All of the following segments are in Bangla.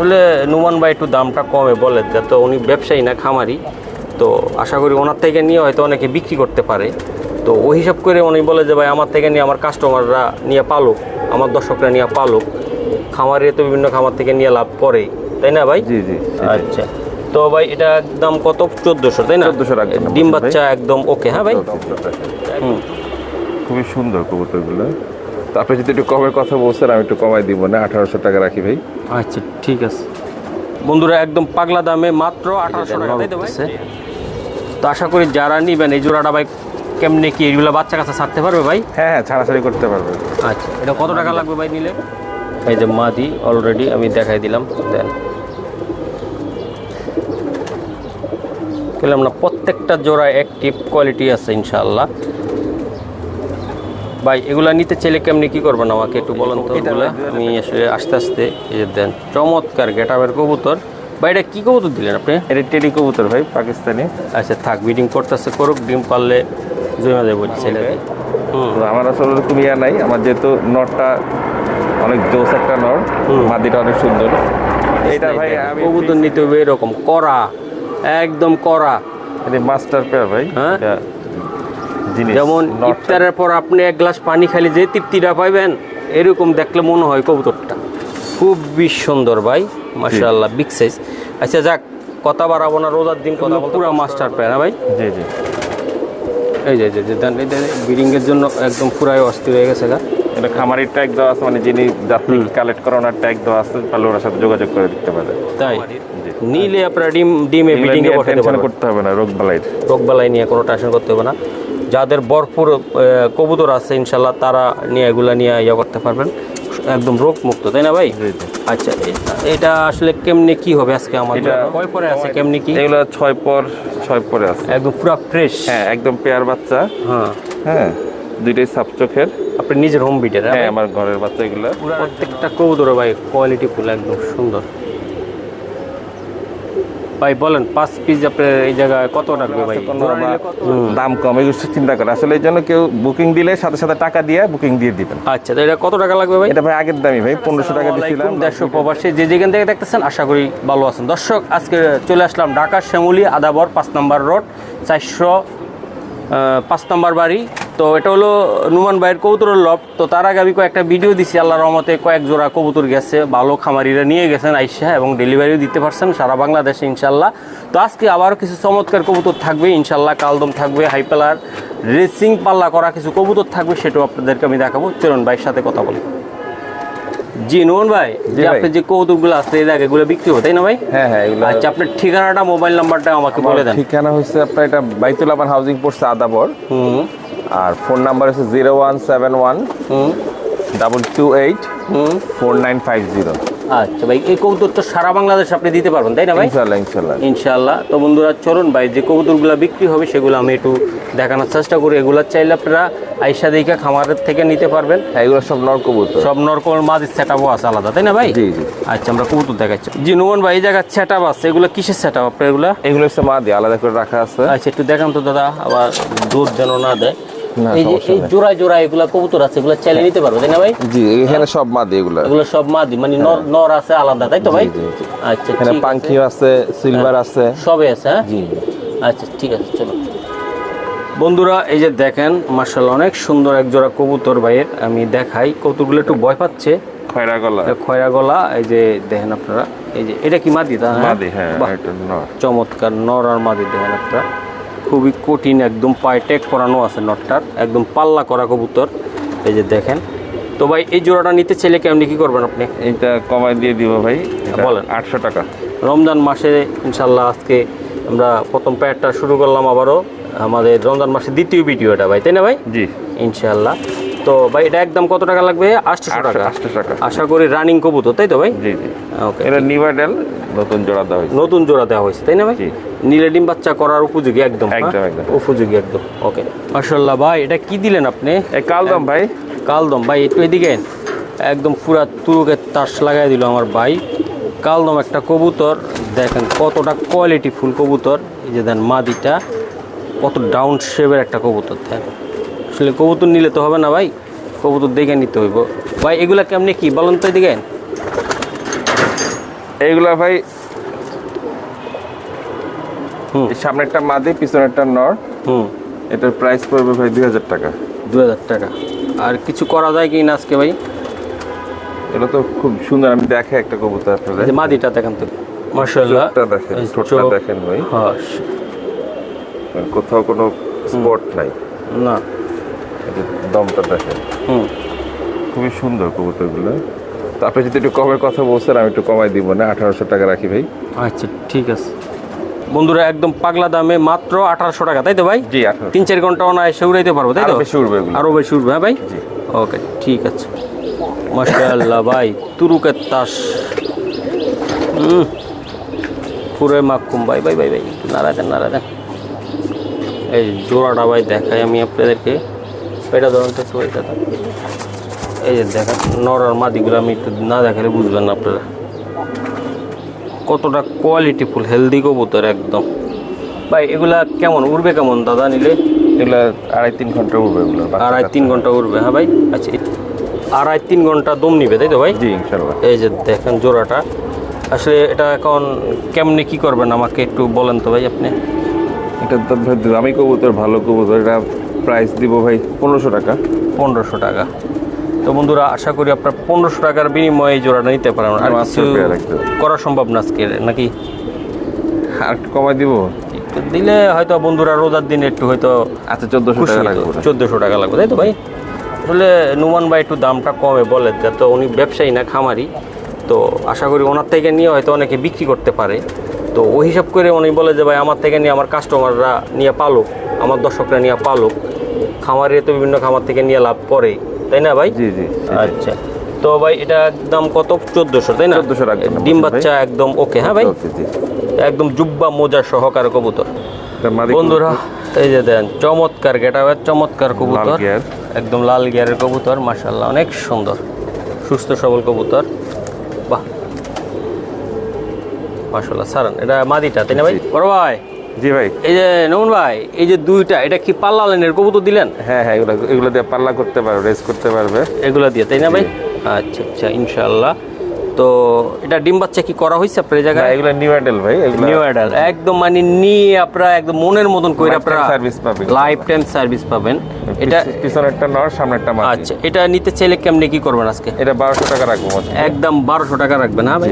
আসলে নুমান ভাই একটু দামটা কমে বলে যাতে উনি ব্যবসায়ী না খামারি। তো আশা করি ওনার থেকে নিয়ে হয়তো অনেকে বিক্রি করতে পারে। তো ওই হিসাব করে উনি বলে যে ভাই আমার থেকে নিয়ে আমার কাস্টমাররা নিয়ে পালুক আমার দর্শকরা নিয়ে পালুক। খামারে তো বিভিন্ন খামার থেকে নিয়ে লাভ করে। তাই না ভাই? জি জি আচ্ছা। তো ভাই এটা একদম কত? চোদ্দোশো তাই না? 1400 রাখবেন ডিম বাচ্চা একদম ওকে হ্যাঁ ভাই? খুবই সুন্দর কবুতরগুলো। তো আপনি যদি একটু কমের কথা বলছেন আমি একটু কমাই দিব না? আঠারোশো টাকা রাখি ভাই। আচ্ছা ঠিক আছে। বন্ধুরা একদম পাগলা দামে মাত্র আঠারোশো টাকা তো তো আশা করি যারা নিবেন এই জোড়াটা ভাই কেমনে কি এগুলো বাচ্চা কাছে ছাড়তে পারবে ভাই? হ্যাঁ হ্যাঁ ছাড়াছাড়ি করতে পারবে। আচ্ছা এটা কত টাকা লাগবে ভাই নিলে? এই যে মাদি অলরেডি আমি দেখাই দিলাম দেন বললাম না প্রত্যেকটা জোড়া অ্যাক্টিভ কোয়ালিটি আছে ইনশাআল্লাহ। ভাই এগুলা নিতে চাইলে কেমনি কি করবেন আমাকে একটু বলেন তো এগুলা? আমি আসলে আস্তে আস্তে দেন চমৎকার গেটাবের কবুতর। ভাই এটা কি কবুতর দিলেন আপনি? এটা টেডি কবুতর ভাই পাকিস্তানি। আচ্ছা থাক বিডিং করতেছে করুক ডিম পারলে জমে দেবো ছেলে হুম। আমার আসলে ওরকম ইয়া নাই আমার যেহেতু নটটা অনেক জোস একটা নট। মাদিটা অনেক সুন্দর। এটা ভাই আমি কবুতর নিতে হবে এরকম করা একদম করা মাস্টার পেয়ার ভাই। হ্যাঁ? যেমন ইফতারের পর আপনি এক গ্লাস পানি খাইলে যে তৃপ্তিটা পাইবেন এরকম দেখলে মনে হয় কবুতরটা। খুবই সুন্দর ভাই মাশাআল্লাহ বিগ সাইজ আচ্ছা যাক কথা বাড়াবো না রোজার দিন কথা পুরো মাস্টার হ্যাঁ ভাই। জি জি। এই যে যে- দেন এই বিডিংয়ের জন্য একদম পুরাই অস্থির হয়ে গেছে গা। এটা খামারির ট্যাগ দেওয়া আছে মানে যিনি যাত্রী কালেক্ট করে ওনার ট্যাগ দেওয়া আছে তাহলে ওনার সাথে যোগাযোগ করে দিতে পারে তাই। নিলে আপনারা ডিম ডিমে নিয়ে বসাতে পারবেন। করতে হবে না রোগ বালাইয়ের রোগবালাই নিয়ে কোনো টেনশন করতে হবে না। যাদের ভরপুর কবুতর আছে ইনশাল্লাহ তারা নিয়ে এগুলা নিয়ে ইয়ে করতে পারবেন। একদম রোগ মুক্ত তাই না ভাই? আচ্ছা এটা আসলে কেমনে কি হবে আজকে আমার এটা কয় পরে আছে কেমনে কি? এগুলো ছয় পর ছয় পরে আছে। একদম পুরো ফ্রেশ হ্যাঁ একদম পেয়ার বাচ্চা। হ্যাঁ। হ্যাঁ দুইটাই সাপ চোখের। আপনি নিজের হোম বিটের হ্যাঁ আমার ঘরের বাচ্চা এগুলো। প্রত্যেকটা কবুতর ভাই কোয়ালিটি ফুল একদম সুন্দর। ভাই বলেন পাঁচ পিস আপনার এই জায়গায় কত রাখবে ভাই? দাম কম এগুলো চিন্তা করে আসলে এই জন্য কেউ বুকিং দিলে সাথে সাথে টাকা দিয়ে বুকিং দিয়ে দিবেন। আচ্ছা তো এটা কত টাকা লাগবে ভাই? এটা ভাই আগের দামই ভাই পনেরোশো টাকা দিয়েছিলাম দেড়শো প্রবাসী যে যেখান থেকে দেখতেছেন আশা করি ভালো আছেন। দর্শক আজকে চলে আসলাম ঢাকা শ্যামলী আদাবর পাঁচ নম্বর রোড চারশো পাঁচ নম্বর বাড়ি। তো এটা হলো নুমান ভাইয়ের কবুতরের লব তো তার আগে আমি কয়েকটা ভিডিও দিছি আল্লাহ রহমতে কয়েক জোড়া কবুতর গেছে ভালো খামারিরা নিয়ে গেছেন আইসা এবং ডেলিভারিও দিতে পারছেন সারা বাংলাদেশে ইনশাল্লাহ তো আজকে আবারও কিছু চমৎকার কবুতর থাকবে ইনশাল্লাহ কালদম থাকবে হাইপালার রেসিং পাল্লা করা কিছু কবুতর থাকবে সেটাও আপনাদেরকে আমি দেখাবো। চরণ ভাইয়ের সাথে কথা বলি। জি নুমান ভাই যে আপনার যে কবুতরগুলো আছে এই জায়গায় এগুলো বিক্রি হবে তাই না ভাই? হ্যাঁ হ্যাঁ এগুলো আচ্ছা আপনার ঠিকানাটা মোবাইল নাম্বারটা আমাকে বলে দেন। ঠিকানা হচ্ছে আপনার এটা বাইতুল আমান হাউজিং পড়ছে আদাবর। হুম। আর ফোন নাম্বার হচ্ছে zero one seven one double two eight four nine five zero. আচ্ছা ভাই এই কবুতর তো সারা বাংলাদেশ আপনি দিতে পারবেন তাই না ভাই? ইনশাল্লাহ ইনশাল্লাহ ইনশাআল্লাহ। তো বন্ধুরা চলুন ভাই যে কবুতরগুলো বিক্রি হবে সেগুলো আমি একটু দেখানোর চেষ্টা করি। এগুলো চাইলে আপনারা আইসা দেখা খামারের থেকে নিতে পারবেন। হ্যাঁ এগুলো সব নর কবুতর। সব নরকমের মাঝের সেট আছে আলাদা তাই না ভাই? জি জি। আচ্ছা আমরা কবুতর দেখাচ্ছি। জি নুমান ভাই এই জায়গার সেট আছে। এগুলো কিসের সেট আপ আপনার এগুলো? এগুলো হচ্ছে মা দিয়ে আলাদা করে রাখা আছে। আচ্ছা একটু দেখান তো দাদা আবার দুধ যেন না দেয়। এই যে এই নেই। জোড়ায় জোড়ায় এগুলা কবুতর আছে এগুলো চাইলে নিতে পারবে তাই না ভাই? জি এখানে সব মা দিয়ে এগুলো। এগুলো সব মাদি মানে নর নর আছে আলাদা তাই তো ভাই? জি, জি। আচ্ছা এখানে ঠিক আছে। সিলভার আছে। সবে আছে হ্যাঁ? জি। আচ্ছা ঠিক আছে চলো। বন্ধুরা এই যে দেখেন মার্শাল অনেক সুন্দর এক জোড়া কবুতর ভাইয়ের আমি দেখাই। কবুতরগুলো একটু ভয় পাচ্ছে। খয়রা গলা। খয়রা গলা এই যে দেখেন আপনারা এই যে এটা কি মাদি তা মাদি হ্যাঁ নর। চমৎকার নর আর মাদি দেখেন আপনারা। খুবই কঠিন একদম পায়টেক করানো আছে নটটার। একদম পাল্লা করা কবুতর। এই যে দেখেন। তো ভাই এই জোড়াটা নিতে চাইলে কেমনি কি করবেন আপনি? এটা কমাই দিয়ে দিব ভাই। বলেন। আটশো টাকা। রমজান মাসে ইনশাল্লাহ আজকে আমরা প্রথম প্যাডটা শুরু করলাম আবারও। আমাদের রমজান মাসের দ্বিতীয় ভিডিও এটা ভাই তাই না ভাই? জি। ইনশাল্লাহ। তো ভাই এটা একদম কত টাকা লাগবে? আটশো টাকা। টাকা। আশা করি রানিং কবুতর তাই তো ভাই? জি জি। ওকে এটা নিভাডেল নতুন জোড়া দেওয়া হয়েছে। নতুন জোড়া দেওয়া হয়েছে তাই না ভাই? জি। নীলে ডিম বাচ্চা করার উপযোগী একদম হ্যাঁ? একদম, একদম। উপযোগী একদম ওকে মার্শাল্লাহ ভাই এটা কি দিলেন আপনি? এই কালদম ভাই। কালদম ভাই একটু এদিকে। একদম পুরা তুরুকে তাস লাগাই দিল আমার ভাই। কালদম একটা কবুতর দেখেন কতটা কোয়ালিটি ফুল কবুতর। এই যে দেন মাদিটা কত ডাউন শেপের একটা কবুতর দেন আসলে কবুতর নিলে তো হবে না ভাই। কবুতর দেখে নিতে হইব। ভাই এগুলা কেমনি কি? বলেন তো এদিকে। এইগুলা ভাই হুম। এই সামনেরটা মাদি একটা নর। হুম। এটার প্রাইস পড়বে ভাই দুই হাজার টাকা। দু হাজার টাকা। আর কিছু করা যায় কি না আজকে ভাই? এটা তো খুব সুন্দর আমি দেখে একটা কবুতর আপনাদের। যে মাদিটা দেখেন তো। চোখটা দেখেন ঠোঁটটা দেখেন ভাই। হ্যাঁ কোথাও কোনো স্পট নাই। না। দমটা দেখেন। হুম। খুবই সুন্দর কবুতরগুলো। তো আপনি যদি একটু কমের কথা বলছেন আমি একটু কমাই দিব না আঠারোশো টাকা রাখি ভাই। আচ্ছা ঠিক আছে। বন্ধুরা একদম পাগলা দামে মাত্র আঠারোশো টাকা তাই তো ভাই? জি তিন চার ঘণ্টা না এসে উড়াইতে পারব তাই তো? বেশি উঠবে আরও বেশি উঠবে হ্যাঁ ভাই? ওকে ঠিক আছে। মাশাআল্লাহ ভাই তুরুকের তাস। হুম পুরো মাকুম ভাই ভাই ভাই ভাই নাড়া দেন নাড়া দেন। এই জোড়াটা ভাই দেখাই আমি আপনাদেরকে। এটা ধরুন তো একটু এটা এই যে দেখা নর আর মাদিগুলো আমি একটু না দেখালে বুঝবেন না আপনারা। কতটা কোয়ালিটি ফুল হেলদি কবুতর একদম। ভাই এগুলা কেমন? উড়বে কেমন দাদা নিলে? এগুলো আড়াই তিন ঘণ্টা উঠবে এগুলো আড়াই তিন ঘণ্টা উঠবে হ্যাঁ ভাই? আচ্ছা আড়াই তিন ঘণ্টা দম নিবে তাই তো ভাই? জি ইনশাল্লাহ এই যে দেখেন জোড়াটা। আসলে এটা এখন কেমনে কি করবেন আমাকে একটু বলেন তো ভাই আপনি। এটা তো আমি কবুতর ভালো কবুতর এটা প্রাইস দিব ভাই পনেরোশো টাকা। পনেরোশো টাকা। তো বন্ধুরা আশা করি আপনার পনেরোশো টাকার বিনিময়ে জোড়াটা নিতে পারেন। আর কিছু করা সম্ভব না আজকে নাকি? আর একটু কমাই দিব? দিলে হয়তো বন্ধুরা রোজার দিনে একটু হয়তো আচ্ছা চোদ্দোশো টাকা লাগবে। চোদ্দোশো টাকা লাগবে তাই তো ভাই? আসলে নুমান ভাই একটু দামটা কমে বলে তো উনি ব্যবসায়ী না খামারি। তো আশা করি ওনার থেকে নিয়ে হয়তো অনেকে বিক্রি করতে পারে। তো ওই হিসাব করে উনি বলে যে ভাই আমার থেকে নিয়ে আমার কাস্টমাররা নিয়ে পালুক আমার দর্শকরা নিয়ে পালুক। খামারে তো বিভিন্ন খামার থেকে নিয়ে লাভ করে তাই না ভাই? জি জি আচ্ছা তো ভাই এটা একদম কত? চোদ্দোশো তাই না? 1400 রাখবেন ডিম বাচ্চা একদম ওকে হ্যাঁ ভাই? একদম জুব্বা মোজা সহকার কবুতর। বন্ধুরা এই যে দেন চমৎকার গেটা চমৎকার কবুতর। একদম লাল গিয়ারের কবুতর মাশাল্লাহ অনেক সুন্দর। সুস্থ সবল কবুতর। বাহ। মাশাল্লাহ সারান এটা মাদিটা তাই না ভাই? বড় ভাই। জি ভাই। এই যে নমন ভাই এই যে দুইটা এটা কি পাল্লা লাইনের কবুতর দিলেন? হ্যাঁ হ্যাঁ এগুলো এগুলো দিয়ে পাল্লা করতে পারবে রেস করতে পারবে। এগুলো দিয়ে তাই না ভাই? আচ্ছা আচ্ছা ইনশাল্লাহ তো এটা ডিম বাচ্চা কি করা হয়েছে আপনার জায়গায়? এগুলো নিউ অ্যাডেল ভাই এগুলো নিউ অ্যাডাল একদম মানে নিয়ে আপনারা একদম মনের মতন করে আপনারা service পাবেন। লাইফ টাইম সার্ভিস পাবেন এটা পিছনেরটা নর সামনেরটা মাদি আচ্ছা এটা নিতে চাইলে কেমনে কি করবেন আজকে? এটা বারোশো টাকা রাখব। একদম বারোশো টাকা রাখবেন হ্যাঁ ভাই?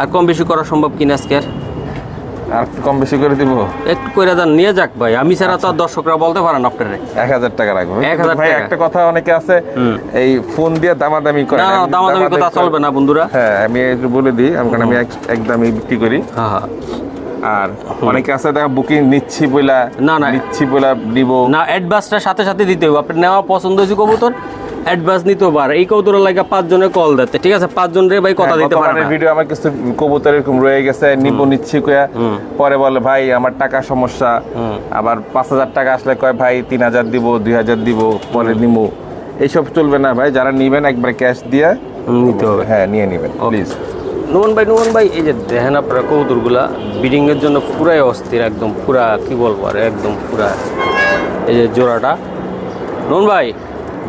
আর কম বেশি করা সম্ভব কিনা আজকে আর একটু কম বেশি করে দিব? একটু করে দেন নিয়ে যাক ভাই। আমি ছাড়া তো দর্শকরা বলতে পারেন আপনারে। এক হাজার টাকা রাখব। ভাই একটা কথা অনেকে আছে এই ফোন দিয়ে দামাদামি করে। না না দামাদামি কথা চলবে না বন্ধুরা। হ্যাঁ আমি একটু বলে দিই আমি কারণ আমি একদমই বিক্রি করি। হ্যাঁ হ্যাঁ। আর অনেকে আছে দেখা বুকিং নিচ্ছি বইলা না, না। নিচ্ছি বইলা দিব না অ্যাডভান্সটা সাথে সাথে দিতে হবে আপনার নেওয়া পছন্দ হয়েছে কবুতর? অ্যাডভান্স নিতে পারে। এই কবুতরের লাগে পাঁচজনে কল দিতে। ঠিক আছে? পাঁচজন রে ভাই কথা হ্যাঁ, দিতে পারে ভিডিও আমার কিছু কবুতর এরকম রয়ে গেছে নিব নিচ্ছি কয়া। পরে বলে ভাই আমার টাকা সমস্যা। আবার পাঁচ হাজার টাকা আসলে কয় ভাই তিন হাজার দিব দুই হাজার দিব পরে নিমু। এইসব চলবে না ভাই যারা নিবেন একবার ক্যাশ দিয়ে নিতে হবে। হ্যাঁ নিয়ে নেবেন প্লিজ নুমন ভাই নুমন ভাই এই যে দেখেন আপনারা কবুতরগুলা ব্রিডিং এর জন্য পুরাই অস্থির একদম পুরা কি বলব আর একদম পুরা। এই যে জোড়াটা। নুমন ভাই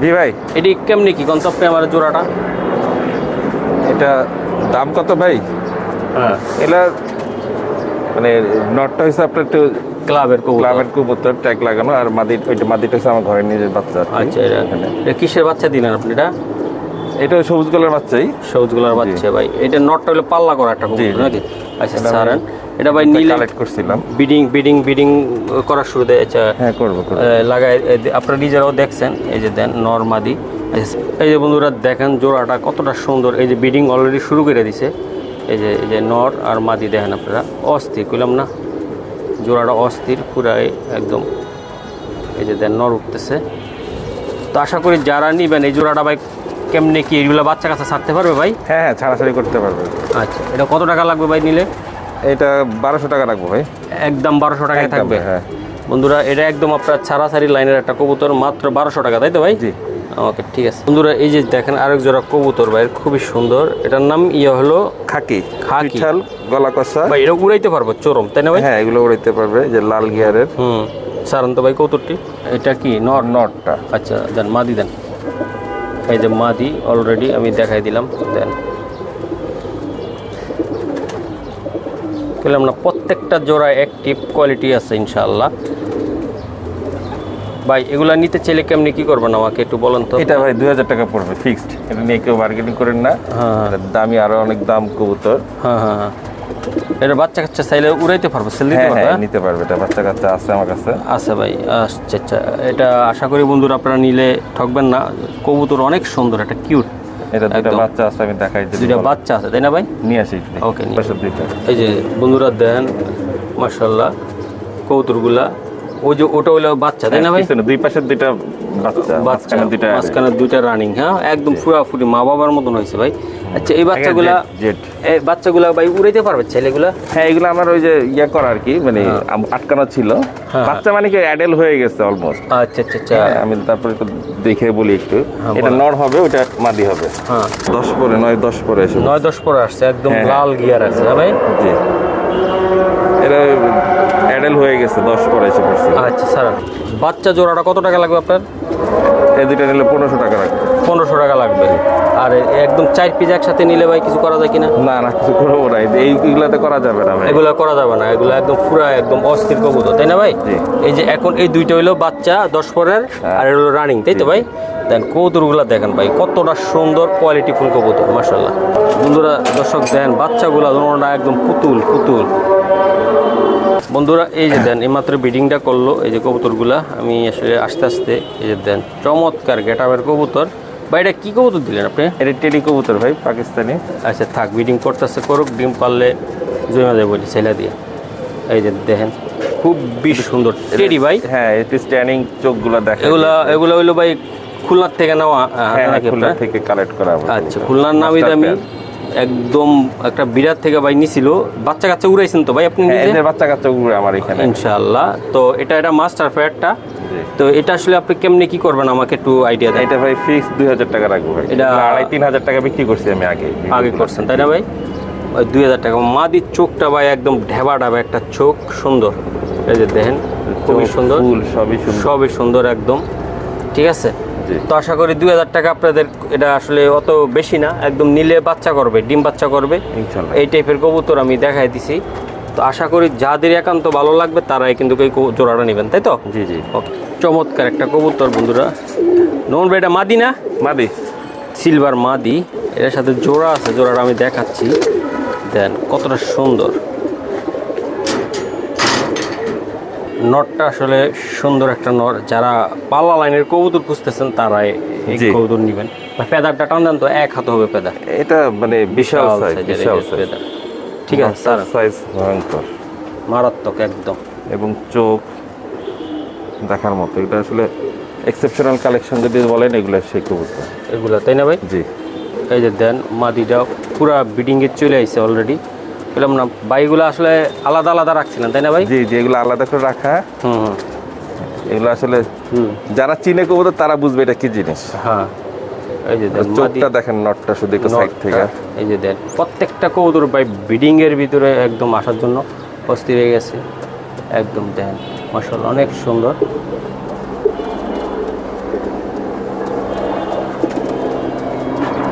জি ভাই। এটি কেমনি কি কনসেপ্টে আমার জোড়াটা? এটা দাম কত ভাই? হ্যাঁ। এটা মানে নটটা হয়েছে আপনার একটু ক্লাবের কবুতর। ক্লাবের কবুতর ট্যাগ লাগানো আর মাদি ওইটা মাদিটা হচ্ছে আমার ঘরের নিজের বাচ্চা আচ্ছা এটা কিসের বাচ্চা দিলেন আপনি এটা? এটা সবুজ কালার বাচ্চাই। সবুজ সবুজগুলার বাচ্চা ভাই। এটা নটটা হলে পাল্লা করা একটা কবুতর। নাকি? আচ্ছা সারেন এটা ভাই নিলে কালেক্ট করছিলাম। বিডিং বিডিং বিডিং করার শুরুতে আচ্ছা হ্যাঁ করব করব। লাগাই আপনারা নিজেরাও দেখছেন এই যে দেন নর্মাদি। এই যে বন্ধুরা দেখেন জোড়াটা কতটা সুন্দর। এই যে বিডিং অলরেডি শুরু করে দিছে। এই যে এই যে নর আর মাদি দেখেন আপনারা। অস্থির কইলাম না? জোড়াটা অস্থির পুরাই একদম এই যে দেন নর উঠতেছে। তো আশা করি যারা নিবেন এই জোড়াটা ভাই কেমনে কি এগুলো বাচ্চা কাছে ছাড়তে পারবে ভাই? হ্যাঁ হ্যাঁ ছাড়াছাড়ি করতে পারবে। আচ্ছা এটা কত টাকা লাগবে ভাই নিলে? এটা বারোশো টাকা রাখব ভাই। একদম বারোশো টাকায় থাকবে। হ্যাঁ। বন্ধুরা এটা একদম আপনার ছাড়াছাড়ি লাইনের একটা কবুতর মাত্র বারোশো টাকা তাই তো ভাই? জি। ওকে ঠিক আছে। বন্ধুরা এই যে দেখেন আরেক জোড়া কবুতর ভাই খুবই সুন্দর। এটার নাম ইয়ে হলো খাকি খাকি। গলা কষা। ভাই এটা উড়াইতে পারব চরম তাই না ভাই? হ্যাঁ এগুলো উড়াইতে পারবে যে লাল গিয়ারের। হুম সারান্ত ভাই কৌতুরটি এটা কি নর নটটা আচ্ছা দেন মাদি দেন। এই যে মাদি অলরেডি আমি দেখাই দিলাম দেন। বললাম না প্রত্যেকটা জোড়া অ্যাক্টিভ কোয়ালিটি আছে ইনশাআল্লাহ। ভাই এগুলা নিতে চাইলে কেমনি কি করবেন আমাকে একটু বলেন তো? এটা ভাই দুই হাজার টাকা পড়বে ফিক্সড এটা নিয়ে কেউ বার্গেনিং করেন না। হ্যাঁ। দামি আরও অনেক দাম কবুতর। হ্যাঁ হ্যাঁ হ্যাঁ। এটা বাচ্চা কাচ্চা চাইলে উড়াইতে পারব সেল দিতে হ্যাঁ পারবে? নিতে পারবে এটা বাচ্চা কাচ্চা আছে আমার কাছে। আচ্ছা ভাই আচ্ছা আচ্ছা। এটা আশা করি বন্ধুরা আপনারা নিলে ঠকবেন না। কবুতর অনেক সুন্দর একটা কিউট এটা দুটা বাচ্চা আছে আমি দেখাই দিই দুইটা বাচ্চা আছে তাই না ভাই? নিয়ে আসি দুইটা এই যে বন্ধুরা দেন মার্শাল্লাহ কবুতরগুলা ওই যে ওটা হলো বাচ্চা তাই না ভাই? পিছনে দুই পাশের দুইটা বাচ্চা মাঝখানে দুইটা মাঝখানে দুইটা রানিং হ্যাঁ? একদম ফুরাফুরি মা বাবার মতন হয়েছে ভাই। আচ্ছা এই বাচ্চাগুলা এই বাচ্চাগুলা ভাই উড়াইতে পারবে ছেলেগুলা? হ্যাঁ এগুলো আমার ওই যে ইয়া করা আর কি মানে আটকানো ছিল। হ্যাঁ। বাচ্চা মানে কি অ্যাডেল হয়ে গেছে অলমোস্ট আচ্ছা আচ্ছা আচ্ছা। আমি তারপরে একটু দেখে বলি একটু। হ্যাঁ, এটা। নর হবে ওটা মাদি হবে। হ্যাঁ। দশ পরে নয় দশ পরে এসে নয় দশ পরে আসছে একদম হ্যাঁ। লাল গিয়ার আছে হ্যাঁ ভাই? জি। এটা অ্যাডেল হয়ে গেছে দশ পরে এসে পড়ছে। আচ্ছা স্যার বাচ্চা জোড়াটা কত টাকা লাগবে আপনার? এই দুইটা নিলে পনেরোশো টাকা রাখবে পনেরোশো টাকা লাগবে। আর একদম চার পিস একসাথে নিলে ভাই কিছু করা যায় কিনা? না না কিছু করব না। এই- এইগুলাতে করা যাবে না এগুলো করা যাবে না। এগুলো একদম পুরা একদম অস্থির কবুতর তাই না ভাই? এই যে এখন এই দুইটা হইল বাচ্চা দশ পরের হ্যাঁ। আর হলো রানিং তাই তো ভাই? দেন কবুতরগুলো দেখেন ভাই কতটা সুন্দর কোয়ালিটি ফুল কবুতর মাসাল্লাহ বন্ধুরা দর্শক দেন বাচ্চাগুলো ধরুন একদম পুতুল পুতুল। বন্ধুরা এই যে দেন এইমাত্র বিডিংটা করল এই যে কবুতরগুলা আমি আসলে আস্তে আস্তে এই যে দেন চমৎকার গেটাবের কবুতর। বা এটা কী কবুতর দিলেন আপনি? এটা টেলি কবুতর ভাই পাকিস্তানি। আচ্ছা থাক বিডিং করতেছে করুক ডিম পারলে জমা দেয় বলি ছেলে দিয়ে। এই যে দেখেন খুবই সুন্দর টেডি ভাই। হ্যাঁ এটি স্ট্যান্ডিং চোখগুলো দেখা এগুলা এগুলা হইল ভাই খুলনার থেকে নেওয়া হ্যাঁ নাকি খুলনা থেকে কালেক্ট করা আচ্ছা খুলনার নামই দামি একদম একটা বিরাট থেকে ভাই নিছিল। বাচ্চা কাচ্চা উড়াইছেন তো ভাই আপনি হ্যাঁ নিজে? বাচ্চা কাচ্চা উড়ে আমার এখানে। ইনশাআল্লাহ। তো এটা এটা মাস্টার ফেয়ারটা তো এটা আসলে আপনি কেমনে কি করবেন? আমাকে একটু আইডিয়া দেন। এটা ভাই ফিক্স দুই হাজার টাকা রাখব ভাই। এটা- আড়াই তিন হাজার টাকা বিক্রি করছি আমি আগে। আগে করছেন তাই না ভাই? ওই দুই হাজার টাকা। মাদির চোখটা ভাই একদম ঢেবা ঢাবা একটা চোখ। সুন্দর। এই যে দেখেন খুবই সুন্দর। ফুল সবই সুন্দর। সবই সুন্দর একদম। ঠিক আছে। তো আশা করি দুই হাজার টাকা আপনাদের এটা আসলে অত বেশি না একদম নিলে বাচ্চা করবে ডিম বাচ্চা করবে। এই টাইপের কবুতর আমি দেখাই দিছি। তো আশা করি যাদের একান্ত ভালো লাগবে তারাই কিন্তু এই জোড়াটা নেবেন তাই তো? জি জি। ওকে চমৎকার একটা কবুতর বন্ধুরা। নন এটা মাদি না? মাদি। সিলভার মাদি। এর সাথে জোড়া আছে জোড়াটা আমি দেখাচ্ছি। দেন কতটা সুন্দর। নটটা আসলে সুন্দর একটা নট যারা পাল্লা লাইনের কবুতর খুঁজতেছেন তারাই এই। কবুতর নেবেন। পেদারটা টান দেন তো এক হাত হবে পেদার। এটা মানে বিশাল সাইজ বিশাল পেদার। ঠিক আছে স্যার সাইজ ভয়ঙ্কর। মারাত্মক একদম। এবং চোখ দেখার মতো। এটা আসলে এক্সেপশনাল কালেকশন যদি বলেন এগুলো সেই কবুতর। এগুলা তাই না ভাই? জি। এই যে দেন মাদিটা পুরা বিডিংয়ে চলে আইছে অলরেডি বললাম না বাইগুলো আসলে আলাদা আলাদা রাখছিলেন তাই না ভাই? জি জি এগুলো আলাদা করে রাখা। হুম এগুলো আসলে যারা চিনে কবুতর তারা বুঝবে এটা কি জিনিস। হ্যাঁ। এই যে চোখটা দেখেন নটটা শুধু একটু সাইড থেকে। এই যে দেন প্রত্যেকটা কবুতর ভাই ব্রিডিং এর ভিতরে একদম আসার জন্য অস্থির হয়ে গেছে। একদম দেন অনেক সুন্দর।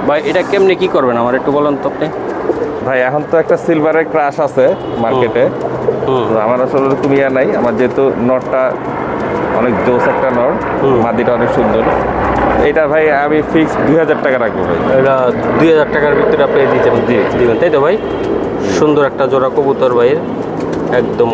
ভাই এটা কেমনে কি করবেন? আমার একটু বলেন তো আপনি। ভাই এখন তো একটা সিলভারের ক্রাশ আছে মার্কেটে আমার আসলে ওরকম ইয়া নাই। আমার যেহেতু নটটা অনেক জোস একটা নট। মাদিটা অনেক সুন্দর। এটা ভাই আমি ফিক্স দুই হাজার টাকা রাখব ভাই। এটা দুই হাজার টাকার ভিতরে আপনি দিতে দিবেন তাই তো ভাই? সুন্দর একটা জোড়া কবুতর ভাইয়ের একদম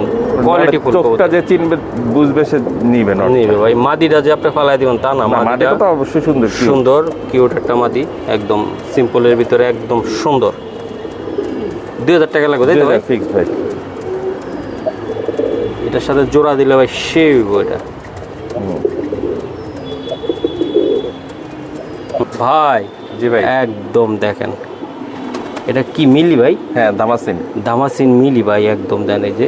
কোয়ালিটি ফুল মানে চোখটা যে চিনবে বুঝবে সে নিবে নট নিবে ভাই মাদিটা যে আপনি ফালাই দিবেন তা না মাদিটা তো অবশ্যই সুন্দর। সুন্দর কিউট একটা মাদি একদম সিম্পলের ভিতরে একদম সুন্দর। দুই হাজার টাকা লাগবে তাই তো ভাই? ফিক্স ভাই। এটার সাথে জোড়া দিলে ভাই এটা। ভাই জি ভাই। একদম দেখেন। এটা কি মিলি ভাই? হ্যাঁ দামাসিন। দামাসিন মিলি ভাই একদম দেন এই যে।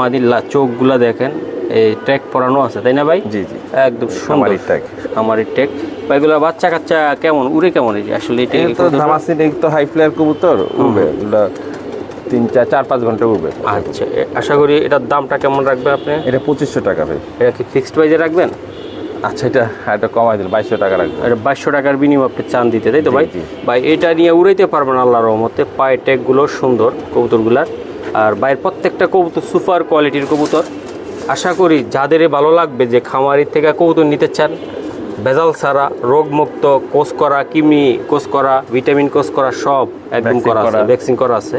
মাদি, চোখগুলা দেখেন এই ট্র্যাক পরানো আছে তাই না ভাই? জি জি। একদম সুন্দর। খামারি tag। আমার ট্যাগ এগুলো বাচ্চা কাচ্চা কেমন? উড়ে কেমন এই আসলে এটা তো ধামাসিন এই তো হাই ফ্লেয়ার কবুতর উড়বে। এগুলা তিন চার চার পাঁচ ঘণ্টা উড়বে। আচ্ছা আশা করি এটার দামটা কেমন রাখবেন আপনি? এটা পঁচিশশো টাকা ভাই। এটা কি ফিক্সড প্রাইজে রাখবেন? আচ্ছা এটা এটা কমাই দিল বাইশশো টাকা রাখব। এটা বাইশশো টাকার বিনিময়ে আপনি চান দিতে তাই তো ভাই? ভাই এটা নিয়ে উড়াইতে পারবেন আল্লাহর রহমতে। পায়ে ট্যাগগুলো সুন্দর কবুতরগুলার। আর বাইরের প্রত্যেকটা কবুতর সুপার কোয়ালিটির কবুতর। আশা করি যাদের ভালো লাগবে যে খামারির থেকে কবুতর নিতে চান ভেজাল ছাড়া রোগমুক্ত কোষ করা কিমি কোষ করা ভিটামিন কোষ করা সব একদম করা আছে ভ্যাকসিন করা আছে।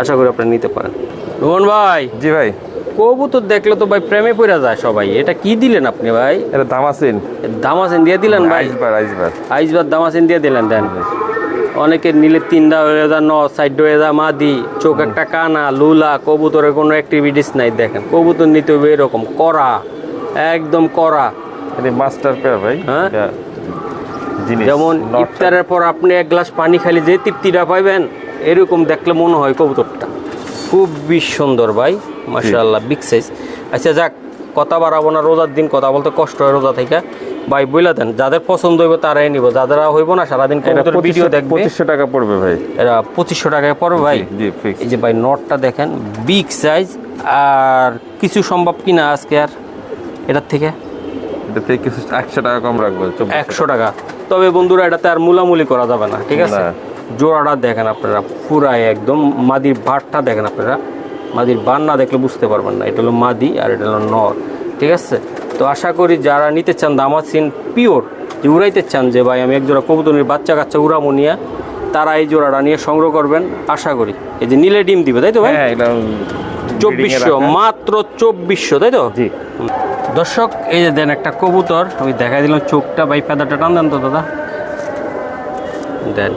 আশা করি আপনারা নিতে পারেন। রোহন ভাই। জি ভাই। কবুতর দেখলে তো ভাই প্রেমে পড়ে যায় সবাই। এটা কি দিলেন আপনি ভাই? এটা দামাসিন। দামাসিন দিয়ে দিলেন ভাই? আইসবার আইসবার। আইসবার দামাসিন দিয়ে দিলেন দেন। অনেকের নিলে তিনটা হয়ে যা ন সাইড হয়ে যা মাদি চোখ একটা কানা লুলা কবুতরের কোনো অ্যাক্টিভিটিস নাই দেখেন। কবুতর নিতে হবে এরকম করা একদম করা এটা মাস্টার পেয়ার ভাই হ্যাঁ? যেমন ইফতারের পর আপনি এক গ্লাস পানি খালি যে তৃপ্তিটা পাইবেন এরকম দেখলে মনে হয় কবুতরটা। খুবই সুন্দর ভাই মাশাআল্লাহ বিগ সাইজ আচ্ছা যাক কথা বাড়াবো না রোজার দিন কথা বলতে কষ্ট হয় রোজা থেকে। ভাই বইলা দেন যাদের পছন্দ হইব তারাই নিব যাদের হইব না সারাদিন ভিডিও দেখবে। পঁচিশশো টাকা পড়বে ভাই। এরা পঁচিশশো টাকায় পড়বে ভাই। এই যে ভাই নটটা দেখেন বিগ সাইজ আর কিছু সম্ভব কিনা আজকে আর এটার থেকে? এটা থেকে কিছু একশো টাকা কম রাখব একশো টাকা। তবে বন্ধুরা এটাতে আর মুলামুলি করা যাবে না ঠিক আছে? জোড়াটা দেখেন আপনারা পুরাই একদম মাদির বাটটা দেখেন আপনারা। মাদির বান না দেখলে বুঝতে পারবেন না এটা হলো মাদি আর এটা হলো নর ঠিক আছে? তো আশা করি যারা নিতে চান দামাসিন পিওর যে উড়াইতে চান যে ভাই আমি এক জোড়া কবুতরের বাচ্চা কাচ্চা উড়ামো নিয়ে তারা এই জোড়াটা নিয়ে সংগ্রহ করবেন আশা করি। এই যে নীলে ডিম দিবে তাই তো ভাই? হ্যাঁ এটা চব্বিশশো মাত্র চব্বিশশো তাই তো? জি। দর্শক এই যে দেন একটা কবুতর আমি দেখাই দিলাম চোখটা ভাই পেদাটা টান দেন তো দাদা। দেন।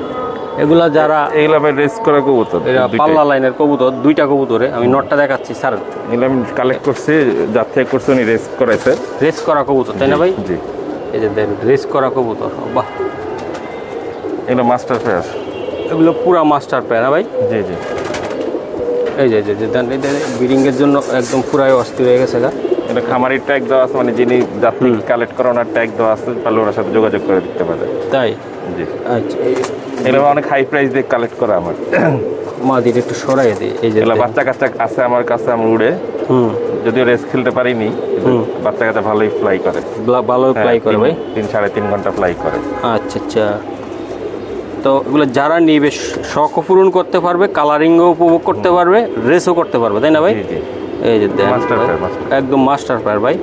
এগুলা যারা এগুলো ভাই রেস করা কবুতর এরা পাল্লা লাইনের কবুতর দুইটা কবুতরে। আমি নটটা দেখাচ্ছি স্যার। এগুলো আমি কালেক্ট করছি যার থেকে করছি উনি রেস করাইছে। রেস করা কবুতর তাই না ভাই? জি। এই যে দেন রেস করা কবুতর বাহ। এগুলো মাস্টার পেয়ার এগুলো পুরা মাস্টার প্যান ভাই? জি জি। এই যে যে দেন এই ব্রিডিংয়ের জন্য একদম পুরাই অস্থির হয়ে গেছে গা। এটা খামারির ট্যাগ দেওয়া আছে মানে যিনি থেকে কালেক্ট করে ওনার ট্যাগ দেওয়া আছে তাহলে ওনার সাথে যোগাযোগ করে দিতে পারে। তাই? জি। আচ্ছা এগুলো অনেক হাই প্রাইস দিয়ে কালেক্ট করা আমার। মা দিদি একটু সরাই দিই এই যে বাচ্চা কাচ্চা আছে আমার কাছে আমার উড়ে। হুম। যদিও রেস খেলতে পারিনি। বাচ্চা কাচ্চা ভালোই ফ্লাই করে। ভালো ফ্লাই করে তিন- ভাই? তিন সাড়ে তিন ঘণ্টা ফ্লাই করে। আচ্ছা আচ্ছা। তো এগুলো যারা নিবে শখও পূরণ করতে পারবে কালারিংও উপভোগ করতে পারবে রেসও করতে পারবে তাই না ভাই? এই যে একদম মাস্টার পার ভাই।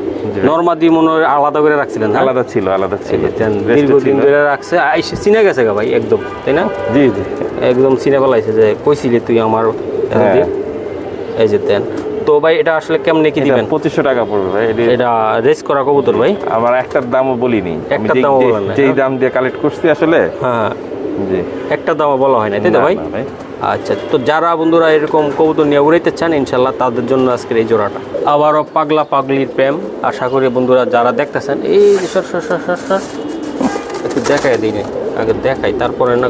নর্মাদি মনে হয় আলাদা করে রাখছিলেন হ্যাঁ? আলাদা ছিল আলাদা ছিল। দীর্ঘদিন ধরে রাখছে। চিনে গেছে গা ভাই একদম তাই না? জি জি। একদম চিনে ফেলাইছে যে কইছিলি তুই আমার হ্যাঁ। এই যে দেন। তো ভাই এটা আসলে কেমনে কি দিবেন? পঁচিশশো টাকা পড়বে ভাই এটা রেস করা কবুতর ভাই। আমার একটার দামও বলিনি। একটার দামও বলেন যেই হ্যাঁ? দাম দিয়ে কালেক্ট করছি আসলে হ্যাঁ। জি একটা দামও বলা হয় না তাই তো ভাই? আচ্ছা তো যারা বন্ধুরা এরকম কবুতর নিয়ে উড়াইতে চান ইনশাল্লাহ তাদের জন্য আজকের এই জোড়াটা। আবারও পাগলা পাগলির প্রেম। আশা করি বন্ধুরা যারা দেখতেছেন এই সর সর সর সর সর। একটু দেখাই দিই। আগে দেখাই তারপরে না।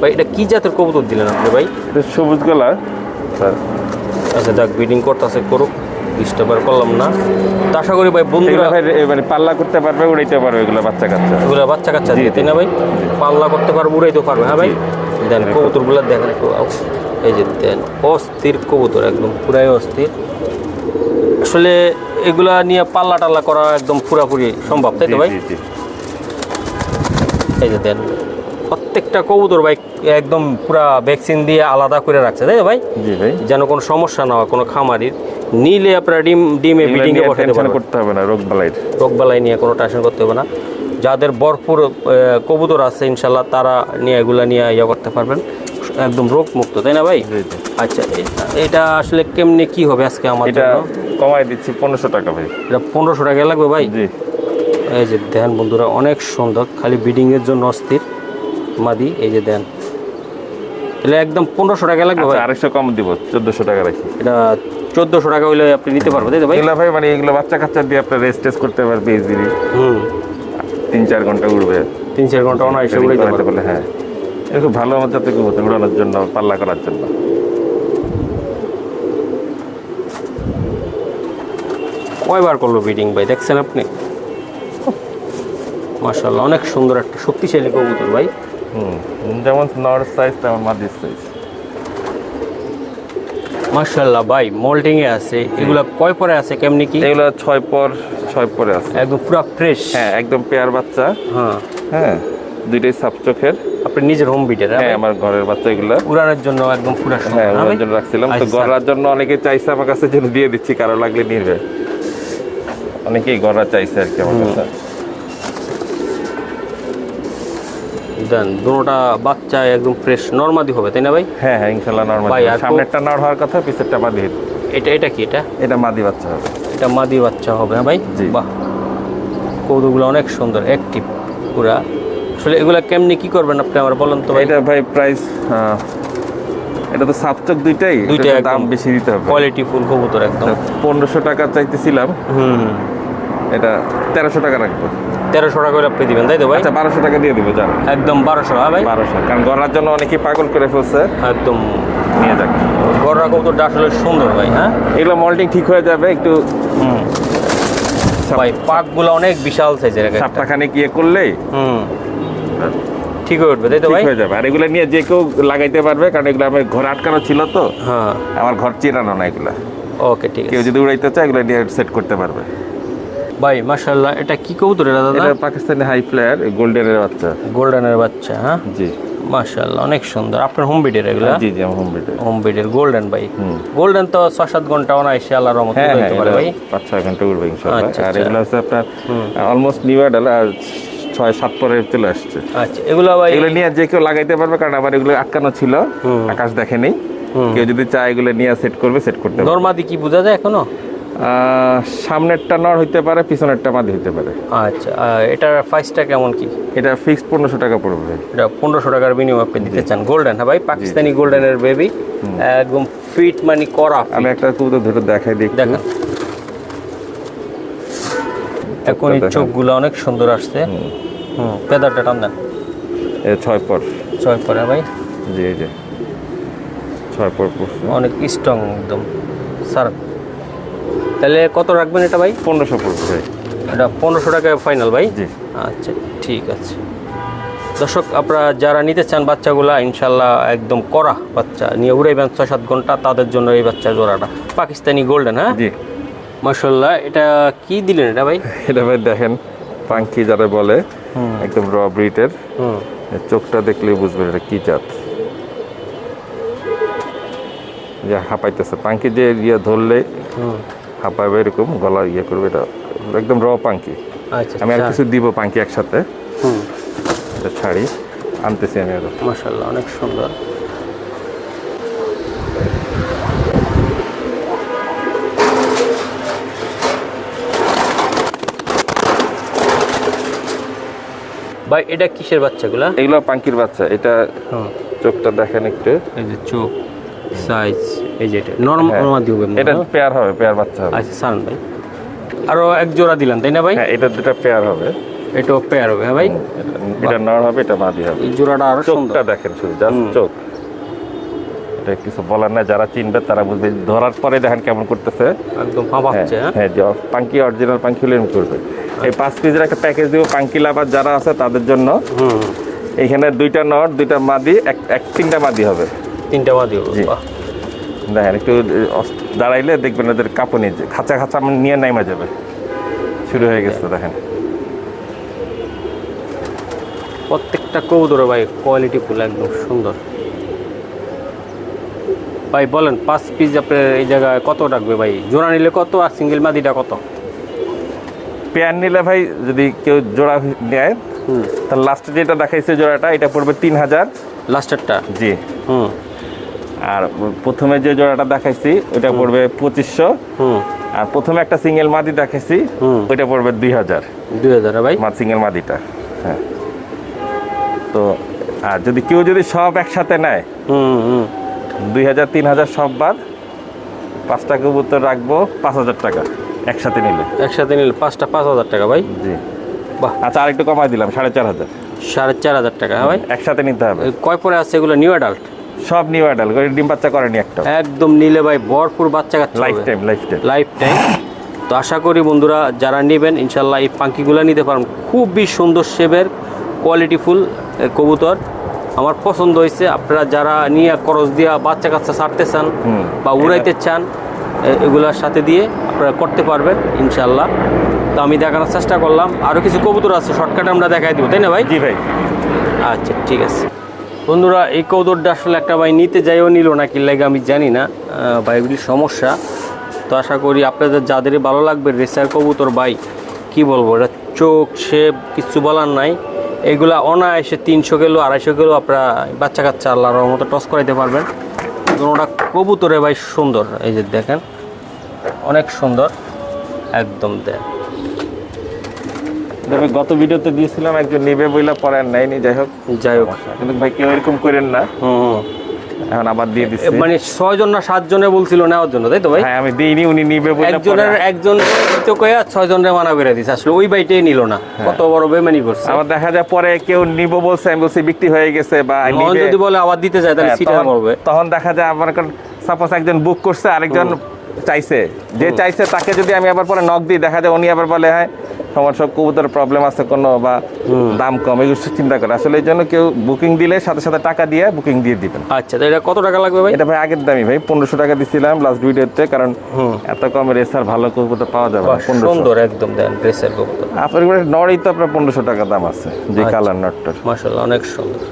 ভাই এটা কি জাতের কবুতর দিলেন আপনি ভাই? সবুজ গলা। আচ্ছা যাক ব্রিডিং করতেছে করুক। ডিস্টার্ব আর করলাম না। তো আশা করি ভাই বন্ধুরা ভাই মানে পাল্লা করতে পারবে উড়াইতে পারবে এগুলো বাচ্চা কাচ্চা। এগুলো বাচ্চা কাচ্চা দিয়ে তাই না ভাই? পাল্লা করতে পারবে উড়াইতে পারবে হ্যাঁ ভাই? দেন কবুতরগুলো দেখেন একটু এই যে দেন অস্থির কবুতর একদম পুরাই অস্থির। আসলে এগুলা নিয়ে পাল্লা টাল্লা করা একদম পুরাপুরি সম্ভব তাই তো ভাই। এই যে দেন প্রত্যেকটা কবুতর ভাই একদম পুরা ভ্যাকসিন দিয়ে আলাদা করে রাখছে তাই তো ভাই? জি ভাই। যেন কোনো সমস্যা না হয় কোনো খামারির নিলে আপনারা ডিম ডিমে বসাতে পারবেন। করতে হবে না রোগ বালাই। রোগ বালাই নিয়ে কোনো টেনশন করতে হবে না। যাদের ভরপুর কবুতর আছে ইনশাল্লাহ তারা নিয়ে এগুলা নিয়ে ইয়ে করতে পারবেন। একদম রোগ মুক্ত তাই না ভাই। আচ্ছা এ- এটা আসলে কেমনে কি হবে আজকে আমার এটা কমাই দিচ্ছি পনেরোশো টাকা ভাই। এটা পনেরোশো টাকা লাগবে ভাই? জি। এই যে দেন বন্ধুরা অনেক সুন্দর খালি বিডিং এর জন্য অস্থির। মাদি এই যে দেন। এটা একদম পনেরোশো টাকা লাগবে ভাই। আচ্ছা আরেকশো কম দিব চোদ্দশো টাকা রাখি। এটা চোদ্দোশো টাকা হইলে আপনি নিতে পারবেন তাই তো ভাই? এগুলো ভাই মানে এগুলো বাচ্চা কাচ্চা দিয়ে আপনার রেস্ট টেস্ট করতে পারবে ইজিলি হুম। তিন চার ঘণ্টা উড়বে। তিন চার ঘণ্টা অনায়াসে করাতে পারবেন। পারলে হ্যাঁ। এটা খুব ভালো আমার যাতে উড়ানোর জন্য পাল্লা করার জন্য। কয়বার করল ব্রিডিং ভাই দেখছেন আপনি? মাশাল্লাহ অনেক সুন্দর একটা শক্তিশালী কবুতর ভাই। হুম যেমন নর সাইজ তেমন মাদির সাইজ মার্শাল্লাহ ভাই মোল্ডিং এ আছে। এগুলা কয় পরে আছে কেমনি কি? এগুলো ছয় পর ছয় পরে আছে। একদম পুরো ফ্রেশ হ্যাঁ একদম পেয়ার বাচ্চা। হ্যাঁ। হ্যাঁ দুইটাই সাপ চোখের। আপনি নিজের হোম বিটের হ্যাঁ আমার ঘরের বাচ্চা এগুলা। উড়ানোর জন্য একদম পুরো হ্যাঁ ওনার জন্য রাখছিলাম। তো গড়ার জন্য অনেকে চাইছে আমার কাছে জন্য দিয়ে দিচ্ছি কারও লাগলে নিবে অনেকেই গড়া চাইছে আর কি আমার কাছে। দেন দুটোটা বাচ্চা একদম ফ্রেশ নর্মাদি হবে তাই না ভাই? হ্যাঁ হ্যাঁ ইনশাল্লাহ নর্মাল ভাই, আর সামনেরটা নর হওয়ার কথা পিছেরটা মাদি এটা এটা কি এটা? এটা মাদি বাচ্চা হবে। এটা মাদি বাচ্চা হবে হ্যাঁ ভাই। বাহ। কৌতুকগুলো অনেক সুন্দর অ্যাক্টিভ পুরা। আসলে এগুলা কেমনি কি করবেন আপনি আমার বলেন তো ভাই। এটা ভাই প্রাইস এটা তো সাপচক দুইটাই দুইটাই দাম বেশি দিতে হবে। কোয়ালিটি ফুল কবুতর একদম। পনেরোশো টাকা চাইতেছিলাম হুম হুম। এটা তেরোশো টাকা রাখব। তেরোশো টাকা করে আপনি দিবেন তাই তো ভাই? আচ্ছা বারোশো টাকা দিয়ে দিব যান। একদম বারোশো হ্যাঁ ভাই? বারোশো। কারণ গড়ার জন্য অনেকেই পাগল করে ফেলছে। একদম। নিয়ে যাক। গররা কবুতরটা আসলে সুন্দর ভাই হ্যাঁ? এগুলো মল্টিং ঠিক হয়ে যাবে একটু হুম। ভাই পাকগুলো অনেক বিশাল সাইজের। সপ্তাহখানে ইয়ে করলেই হুম। ঠিক হয়ে উঠবে তাই তো ভাই? হয়ে যাবে। আর এগুলো নিয়ে যে কেউ লাগাইতে পারবে কারণ এগুলো আমার ঘরে আটকানো ছিল তো। হ্যাঁ। আমার ঘর চিরানো না এগুলা। ওকে ঠিক কেউ আছে। যদি উড়াইতে চায় এগুলো নিয়ে সেট করতে পারবে। ভাই মাশাআল্লাহ এটা কি কবুতর এটা দাদা? এটা পাকিস্তানি হাই ফ্লায়ার গোল্ডেনের বাচ্চা। গোল্ডেনের বাচ্চা হ্যাঁ? জি। মাশাআল্লাহ অনেক সুন্দর। আপনার হোম বিডের এগুলা? জি জি আমার হোম বিটে হোম বিডের গোল্ডেন ভাই। গোল্ডেন তো ছ সাত ঘণ্টা অনায়াসে আল্লাহর রহমতে হ্যাঁ হ্যাঁ পারে ভাই। পাঁচ ছয় ঘণ্টা উঠবে ইনশাল্লাহ আচ্ছা, আর আচ্ছা। এগুলো হচ্ছে আপনার অলমোস্ট নিউ অ্যাডাল আর ছয় সাত পরে চলে আসছে। আচ্ছা এগুলো ভাই এগুলো নিয়ে যে কেউ লাগাইতে পারবে কারণ আমার এগুলো আটকানো ছিল আকাশ দেখেনি। কেউ যদি চায় এগুলো নিয়ে সেট করবে সেট করতে নর্মাদি কি বোঝা যায় এখনও? সামনেরটা নর হইতে পারে পিছনেরটা মাদি হইতে পারে। আচ্ছা এটার প্রাইসটা কেমন কি? এটা ফিক্সড পনেরোশো টাকা পড়বে এটা পনেরোশো টাকার বিনিময়ে আপনি দিতে চান। গোল্ডেন হ্যাঁ ভাই? পাকিস্তানি গোল্ডেনের বেবি একদম ফিট মানে করা আমি একটা কবুতর ধরে দেখাই দিই। দেখেন এখন এই। চোখগুলো অনেক সুন্দর আসছে। হুম। পেদারটা টান দেন। এ ছয় পর। ছয় পরে ভাই? জি যে ছয় পর অনেক স্ট্রং একদম। স্যার তাহলে কত রাখবেন এটা ভাই? পনেরোশো পড়বে এটা পনেরোশো টাকা ফাইনাল ভাই? জি। আচ্ছা ঠিক আছে। দর্শক আপনারা যারা নিতে চান বাচ্চাগুলা ইনশাল্লাহ একদম করা বাচ্চা নিয়ে উড়াইবেন ছয় সাত ঘণ্টা তাদের জন্য এই বাচ্চা জোড়াটা। পাকিস্তানি গোল্ডেন হ্যাঁ? জি। মার্শাল্লাহ এটা কি দিলেন এটা ভাই? এটা ভাই দেখেন পাঙ্কি যারা বলে একদম র ব্রিটের হুম। চোখটা দেখলেই বুঝবেন এটা কি জাত। যে হাঁপাইতেছে। পাঙ্কি যে ইয়ে ধরলে হুম। হাঁপাবে এরকম গলা ইয়ে করবে এটা একদম র পাঙ্কি আচ্ছা আমি আর আচ্ছা। কিছু দিব পাঙ্কি একসাথে। হুম। এটা ছাড়ি আনতেছি আমি আরও। মার্শাল্লাহ অনেক সুন্দর। ভাই এটা কিসের বাচ্চাগুলা? এগুলো পাঙ্কির বাচ্চা এটা চোখটা দেখেন একটু। এই যে চোখ। সাইজ এই যে এটা নরম হ্যাঁ। হয়, এটা পেয়ার হবে পেয়ার বাচ্চা হবে। আচ্ছা সারান ভাই। আরও এক জোড়া দিলেন তাই না ভাই? হ্যাঁ এটা দুটা পেয়ার হবে। এটাও পেয়ার হবে হ্যাঁ ভাই? এটা- নর হবে এটা মাদি হবে। এই জোড়াটা আরও সুন্দর। চোখটা দেখেন শুধু জাস্ট চোখ। এটা কিছু বলার না যারা চিনবে তারা বুঝবে। ধরার পরে দেখেন কেমন করতেছে। একদম হ্যাঁ ফাঁপাচ্ছে হ্যাঁ? হ্যাঁ পাঙ্কি অরিজিনাল পাঙ্কি হলে করবে। এই পাঁচ পিসের একটা প্যাকেজ দিব পাঙ্কি লাভার যারা আছে তাদের জন্য। এখানে দুইটা নট দুইটা মাদি এক তিনটা মাদি হবে। তিনটা হবে দেখেন একটু দাঁড়াইলে দেখবেন ওদের কাঁপুনি খাঁচা খাঁচা নিয়ে নাইমা যাবে। শুরু হয়ে গেছে দেখেন। প্রত্যেকটা কবুতরে ভাই কোয়ালিটি ফুল একদম সুন্দর। ভাই বলেন পাঁচ পিস আপনার এই জায়গায় কত রাখবে ভাই? জোড়া নিলে কত আর সিঙ্গেল মাদিটা কত? পেয়ার নিলে ভাই যদি কেউ জোড়া নেয় হুম। তাহলে লাস্টে যেটা দেখাইছে জোড়াটা এটা পড়বে তিন হাজার। লাস্টেরটা জি। হুম। আর প্রথমে যে জোড়াটা দেখাইছি ওটা পড়বে পঁচিশশো। হুম। আর প্রথমে একটা সিঙ্গেল মাদি দেখাইছি হুম। ওইটা পড়বে দুই হাজার। দুই হাজার ভাই। মা সিঙ্গেল মাদিটা হ্যাঁ। তো আর যদি কেউ যদি সব একসাথে নেয় দুই হাজার তিন হাজার সব বাদ পাঁচটা কবুতর রাখব পাঁচ হাজার টাকা একসাথে নিলে। একসাথে নিলে পাঁচটা পাঁচ হাজার টাকা ভাই। জি। বাহ। আচ্ছা আরেকটু কমাই দিলাম সাড়ে চার হাজার। সাড়ে চার হাজার টাকা হ্যাঁ ভাই। একসাথে নিতে হবে। কয় পরে আছে এগুলো নিউ অ্যাডাল্ট? সব নিউ অ্যাডাল করে ডিম বাচ্চা করেনি একটা। একদম নিলে ভাই ভরপুর বাচ্চা কাচ্চা life. Time life time life time তো আশা করি বন্ধুরা যারা নেবেন ইনশাল্লাহ এই পাঙ্কিগুলো নিতে পারেন খুবই সুন্দর শেপের কোয়ালিটিফুল কবুতর। আমার পছন্দ হয়েছে। আপনারা যারা নিয়ে খরচ দিয়া বাচ্চা কাচ্চা ছাড়তে চান বা উড়াইতে চান এগুলোর সাথে দিয়ে আপনারা করতে পারবেন ইনশাল্লাহ তো আমি দেখানোর চেষ্টা করলাম। আরও কিছু কবুতর আছে শর্টকাটে আমরা দেখাই দিব। তাই না ভাই? জি ভাই। আচ্ছা ঠিক আছে। বন্ধুরা এই কৌদরটা আসলে একটা ভাই নিতে যাইও নিল না কি লাগে আমি জানি না। আহ, ভাইগুলির সমস্যা। তো আশা করি আপনাদের যাদের ভালো লাগবে রেসার কবুতর ভাই কি বলব এটা চোখ শেপ কিছু বলার নাই। এগুলা অনায়াসে তিনশো কিলো আড়াইশো কিলো আপনারা বাচ্চা কাচ্চা আল্লাহর মতো টস করাইতে পারবেন। ওটা কবুতরে ভাই সুন্দর এই যে দেখেন অনেক সুন্দর একদম দেখ। তবে গত ভিডিওতে দিয়েছিলাম একজন নিবে বইলা পরে আর নেয়নি যাই হোক। যাই হোক। কিন্তু ভাই কেউ এরকম করেন না। হুম। এখন আবার দিয়ে দিচ্ছি মানে ছয়জন না সাতজনে বলছিল নেওয়ার জন্য তাই তো ভাই? হ্যাঁ আমি দিইনি উনি নিবে বইলা একজনের একজন তো কয়া ছয় জনের মানা করে দিছে। আসলে ওই বাইটাই নিল না। কত বড় বেমানি করছে। আবার দেখা যায় পরে কেউ নিব বলছে আমি বলছি বিক্রি হয়ে গেছে বা নিবে। যদি বলে আবার দিতে যায় তাহলে হ্যাঁ, সিটা করবে তখন দেখা যায় আমার সাপোজ একজন বুক করছে আরেকজন চাইছে। যে চাইছে তাকে যদি আমি আবার পরে নক দিই দেখা যায় উনি আবার বলে হ্যাঁ সব কবুতর প্রবলেম আছে কোনো বা দাম কম এগুলো চিন্তা করে। আসলে এই জন্য কেউ বুকিং দিলে সাথে সাথে টাকা দিয়ে বুকিং দিয়ে দিবেন। আচ্ছা তো এটা কত টাকা লাগবে ভাই? এটা ভাই আগের দামই ভাই পনেরোশো টাকা দিছিলাম লাস্ট ভিডিওতে কারণ এত কম রেসার ভালো কবুতর পাওয়া যাবে সুন্দর একদম দেন ড্রেসের কবুতর। আপনার নড়ই তো আপনার পনেরোশো টাকা দাম আছে যে আচ্ছা। কালার নটটার। মাশাআল্লাহ অনেক সুন্দর।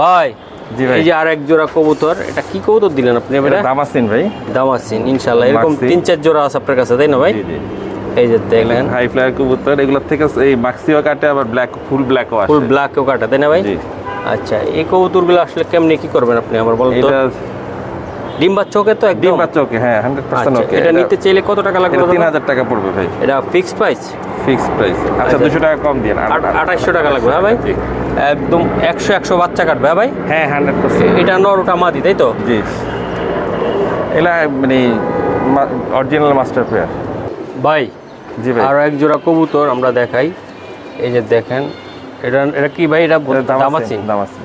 ভাই জি ভাই। এই যে আরেক জোড়া কবুতর এটা কি কবুতর দিলেন আপনি এবারে? দাম ভাই। দামাসিন ইনশাআল্লাহ এরকম। তিন চার জোড়া আছে আপনার কাছে তাই না ভাই? এই যে দেখলেন। হাই ফ্লায়ার কবুতর এগুলোর থেকে এই মাক্সিও কাটে আবার ব্ল্যাক ফুল ব্ল্যাকও আসে। ফুল ব্ল্যাক কাটা তাই না ভাই? আচ্ছা এই কবুতরগুলো আসলে কেমনি কি করবেন আপনি আমার বলুন তো? এটা ডিম বাচ্চা ওকে তো একদম? ডিম বাচ্চা ওকে হ্যাঁ হান্ড্রেড পার্সেন্ট আচ্ছা, ওকে। এটা নিতে চাইলে কত টাকা লাগবে এটা দাদা? তিন হাজার টাকা পড়বে ভাই। এটা ফিক্সড প্রাইস ফিক্স প্রাইস আচ্ছা আচ্ছা। দুশো টাকা কম দিয়ে আঠাশশো টাকা লাগবে হ্যাঁ ভাই? একদম একশো একশো বাচ্চা কাটবে হ্যাঁ ভাই? হ্যাঁ হান্ড্রেড পার্সেন্ট এ- এটা নর ওটা মাদি তাই তো? জি। এলা মানে অরিজিনাল মাস্টার পেয়ার ভাই জি ভাই। আরও এক জোড়া কবুতর আমরা দেখাই। এই যে দেখেন এটা এটা কি ভাই? এটা দামাচিন দাম আছে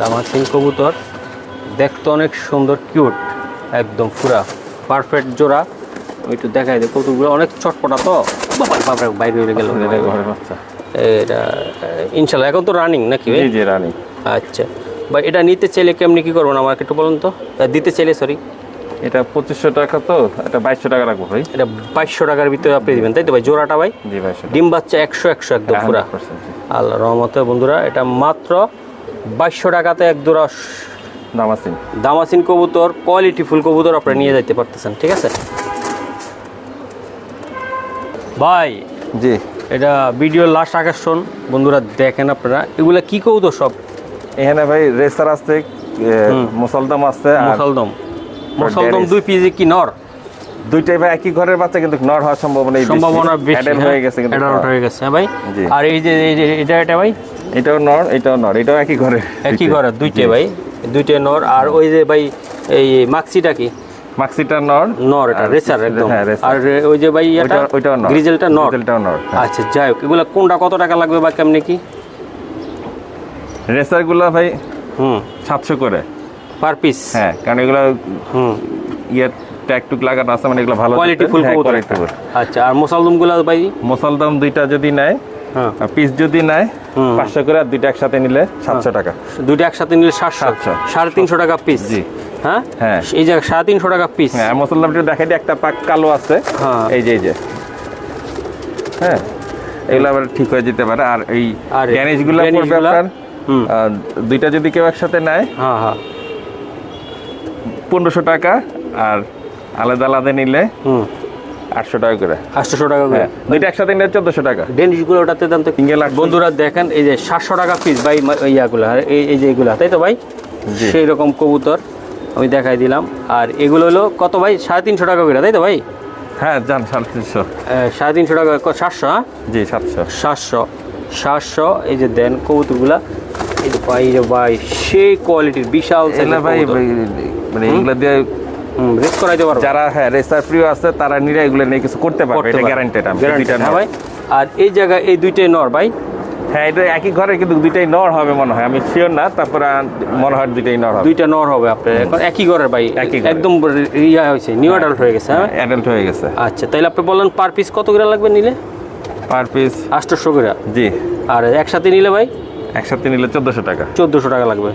দামাচিন কবুতর। দেখতে অনেক সুন্দর কিউট একদম পুরা পারফেক্ট জোড়া। ওইটু দেখাই দে কবুতরগুলো অনেক চটপটা তো। বাইরে হয়ে গেল। এটা ইনশাল্লাহ এখন তো রানিং নাকি ভাই? জি রানী আচ্ছা। ভাই এটা নিতে চাইলে কেমনি কি করবেন আমাকে একটু বলুন তো। দিতে চাইলে সরি এটা পঁচিশশো টাকা তো এটা বাইশশো টাকা রাখব ভাই। এটা বাইশশো টাকার ভিতরে আপনি দিবেন তাই তো ভাই? জোড়াটা ভাই? জি বাইশশো ডিম বাচ্চা একশো একশো একদম পুরা। আল্লাহ রহমতে বন্ধুরা এটা মাত্র বাইশশো টাকাতে এক জোড়া স- দাম আছে দামাসিন কবুতর কোয়ালিটি ফুল কবুতর আপনি নিয়ে যাইতে পারতেছেন ঠিক আছে? ভাই জি। এটা ভিডিও লাস্ট আকর্ষণ বন্ধুরা দেখেন আপনারা এগুলা কি কবুতর সব? এখানে ভাই রেসার আছে মুসলদম আছে মুসলদম। মুসলদম। দুই পিজি কি নর? দুইটাই ভাই একই ঘরের বাচ্চা কিন্তু নর হওয়ার সম্ভাবনা সম্ভাবনা বেশি অ্যাডাল্ট হ্যাঁ? হয়ে গেছে কিন্তু নর। হয়ে গেছে হ্যাঁ ভাই। আর এই যে এটা এটা ভাই? এটাও নর এটাও নর এটাও একই ঘরে। একই ঘরে দুইটে ভাই দুইটে নর। আর ওই যে ভাই এই মাক্সিটা কি? মাক্সিটা নর। নর এটা রেসার একদম। হ্যাঁ, আর ওই যে ভাই এটা? ওইটা- ওইটাও নর। গ্রিজেলটা নর? গ্রিজেলটাও নর আচ্ছা যাই হোক এগুলা কোনটা কত টাকা লাগবে বা কেমনি কি? রেসারগুলো ভাই হুম। সাতশো করে। পার পিস হ্যাঁ কারণ এগুলো ইয়ে ট্যাগ টুক লাগানো আছে মানে এগুলো ভালো কোয়ালিটি ফুল কবুতর। আচ্ছা আর মুসালদমগুলা ভাই? মুসলদম দুইটা যদি নেয় হ্যাঁ। পিস যদি নেয় পাঁচশো করে আর দুইটা একসাথে নিলে সাতশো টাকা। দুইটা একসাথে নিলে সাতশো। সাড়ে তিনশো টাকা পিস জি। হ্যাঁ? হ্যাঁ। এই যে সাড়ে তিনশো টাকা পিস হ্যাঁ মুসলদমটা দেখাই দিই একটা পাক কালো আছে। হ্যাঁ। এই যে এই যে। হ্যাঁ এগুলো আবার ঠিক হয়ে যেতে পারে। আর এই আর পড়বে? আপনার দুইটা যদি কেউ একসাথে নেয় হ্যাঁ হ্যাঁ। পনেরোশো টাকা আর আলাদা আলাদা নিলে হুম। আটশো টাকা করে। আটশোশো টাকা করে। হ্যাঁ দুইটা একসাথে নিলে চোদ্দশো টাকা। ডেনিশগুলো ওটাতে দাম তো। বন্ধুরা দেখেন এই যে সাতশো টাকা পিস ভাই মা- ইয়াগুলো এই এই যে এগুলা তাই তো ভাই? সেই রকম কবুতর আমি দেখাই দিলাম। আর এগুলো হলো কত ভাই? সাড়ে তিনশো টাকা করে তাই তো ভাই? হ্যাঁ যান সাড়ে তিনশো। সাড়ে তিনশো টাকা ক- সাতশো হ্যাঁ? জি সাতশো। সাতশো সাতশো এই যে দেন কবুতরগুলা। এই যে ভাই সেই কোয়ালিটির বিশাল। ভাই, মানে এগুলো দিয়ে রেস করাইতে পারব। যারা হ্যাঁ রেসার প্রিয় আছে তারা নিরে এগুলো নিয়ে কিছু করতে পারবে এটা গ্যারান্টেড আমি হ্যাঁ ভাই। আর এই জায়গায় এই দুইটাই নর ভাই। হ্যাঁ এটা একই ঘরে কিন্তু দুইটাই নর হবে মনে হয় আমি শিওর না তারপরে মনে হয় দুইটাই নর হবে। দুইটা নর হবে আপনার। এখন একই ঘরের ভাই একই একদম ইয়া হয়েছে নিউ অ্যাডাল্ট হয়ে গেছে হ্যাঁ? অ্যাডাল্ট হয়ে গেছে। আচ্ছা তাহলে আপনি বললেন পার পিস কত করে লাগবে নিলে? পার পিস আটশোশো করে। জি। আর একসাথে নিলে ভাই? একসাথে নিলে চোদ্দশো টাকা। চোদ্দোশো টাকা লাগবে।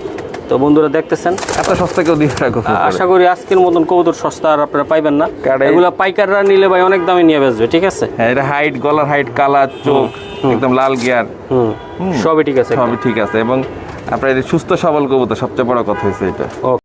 তো বন্ধুরা দেখতেছেন? এত সস্তা কেউ দিয়ে রাখো আশা করি আজকের মতন কবুতর সস্তা আর আপনারা পাইবেন না। এগুলা পাইকাররা নিলে ভাই অনেক দামে নিয়ে বেচবে ঠিক আছে? হ্যাঁ এটা হাইট গলার হাইট কালার চোখ একদম লাল গিয়ার হুম সবই ঠিক আছে সবই ঠিক আছে। এবং আপনার সুস্থ সবল কবুতর সবচেয়ে বড় কথা হয়েছে এটা। ওকে